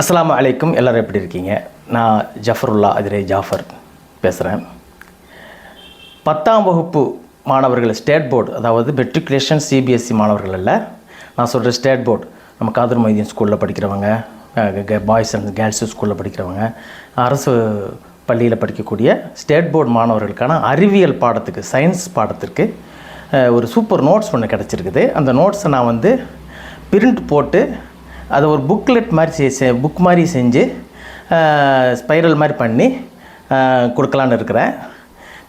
அஸ்லாம் அலைக்கும். எல்லோரும் எப்படி இருக்கீங்க? நான் ஜஃபருல்லா அதிரே ஜாஃபர் பேசுகிறேன் பத்தாம் வகுப்பு மாணவர்கள் ஸ்டேட் போர்டு அதாவது மெட்ரிகுலேஷன் சிபிஎஸ்சி மாணவர்கள் இல்லை நான் சொல்கிற ஸ்டேட் போர்டு நம்ம காதர் மைதீன் ஸ்கூலில் படிக்கிறவங்க பாய்ஸ் அண்ட் கேர்ள்ஸு ஸ்கூலில் படிக்கிறவங்க அரசு பள்ளியில் படிக்கக்கூடிய ஸ்டேட் போர்டு மாணவர்களுக்கான அறிவியல் பாடத்துக்கு சயின்ஸ் பாடத்திற்கு ஒரு சூப்பர் நோட்ஸ் ஒன்று கிடச்சிருக்குது. அந்த நோட்ஸை நான் வந்து பிரிண்ட் போட்டு அதை ஒரு புக்லெட் மாதிரி செ புக் மாதிரி செஞ்சு ஸ்பைரல் மாதிரி பண்ணி கொடுக்கலான்னு இருக்கிறேன்.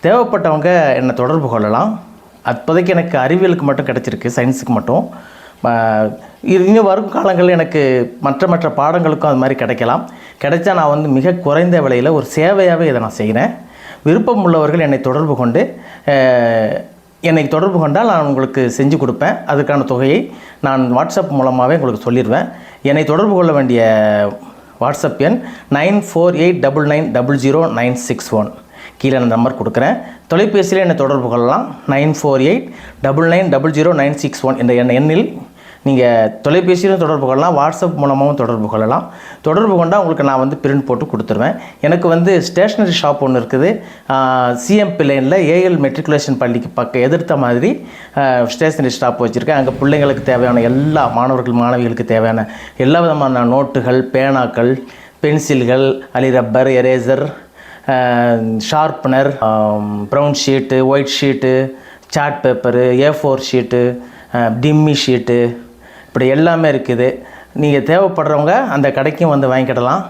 தேவைப்பட்டவங்க என்னை தொடர்பு கொள்ளலாம். அப்போதைக்கு எனக்கு அறிவியலுக்கு மட்டும் கிடச்சிருக்கு சயின்ஸுக்கு மட்டும். இது இன்னும் வரும் காலங்களில் எனக்கு மற்ற மற்ற பாடங்களுக்கும் அது மாதிரி கிடைக்கலாம். கிடைச்சா நான் வந்து மிக குறைந்த விலையில் ஒரு சேவையாகவே இதை நான் செய்கிறேன் விருப்பம் உள்ளவர்கள் என்னை தொடர்பு கொண்டு என்னை தொடர்பு கொண்டால் நான் உங்களுக்கு செஞ்சு கொடுப்பேன். அதுக்கான தொகையை நான் வாட்ஸ்அப் மூலமாகவே உங்களுக்கு சொல்லிடுவேன். என்னை தொடர்பு கொள்ள வேண்டிய வாட்ஸ்அப் எண் nine four eight double nine double zero nine six one. கீழே அந்த நம்பர் கொடுக்குறேன். தொலைபேசியில் என்னை தொடர்பு கொள்ளலாம். Nine four eight double nine double zero nine six one என்ற எண்ணில் நீங்கள் தொலைபேசியிலும் தொடர்பு கொள்ளலாம் வாட்ஸ்அப் மூலமாகவும் தொடர்பு கொள்ளலாம். தொடர்பு கொண்டால் உங்களுக்கு நான் வந்து பிரிண்ட் போட்டு கொடுத்துருவேன். எனக்கு வந்து ஸ்டேஷ்னரி ஷாப் ஒன்று இருக்குது. சிஎம் பிள்ளைனில் ஏஎல் மெட்ரிகுலேஷன் பள்ளிக்கு பக்கம் எதிர்த்த மாதிரி ஸ்டேஷ்னரி ஷாப் வச்சுருக்கேன். அங்கே பிள்ளைங்களுக்கு தேவையான எல்லா மாணவர்கள் மாணவிகளுக்கு தேவையான எல்லா விதமான நோட்டுகள் பேனாக்கள் பென்சில்கள் அலி rubber eraser sharpener brown sheet white sheet chart paper A four sheet demy sheet இப்படி எல்லாமே இருக்குது. நீங்கள் தேவைப்படுறவங்க அந்த கடைக்கும் வந்து வாங்கிக்கிடலாம்.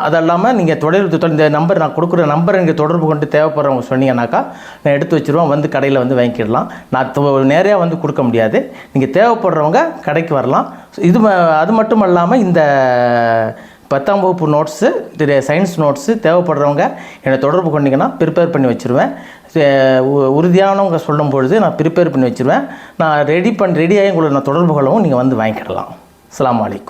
அது இல்லாமல் நீங்கள் தொடர்பு இந்த நம்பர் நான் கொடுக்குற நம்பரை நீங்கள் தொடர்பு கொண்டு தேவைப்படுறவங்க சொன்னீங்கன்னாக்கா நான் எடுத்து வச்சுருவேன் வந்து கடையில் வந்து வாங்கிக்கிடலாம். நான் நேராக வந்து கொடுக்க முடியாது. நீங்கள் தேவைப்படுறவங்க கடைக்கு வரலாம். இது ம- அது மட்டும் இல்லாமல் இந்த பத்தாம் வகுப்பு நோட்ஸு திரு சயின்ஸ் நோட்ஸு தேவைப்படுறவங்க என்னை தொடர்பு கொண்டீங்கன்னா ப்ரிப்பேர் பண்ணி வச்சுருவேன். உ- உறுதியானவங்க சொல்லும் பொழுது நான் ப்ரிப்பேர் பண்ணி வச்சுருவேன். நான் ரெடி பண்ணி ரெடியாகி உங்களை நான் தொடர்பு கொள்ளவும் நீங்கள் வந்து வாங்கிக்கிடலாம். அஸ்ஸலாமு அலைக்கும்.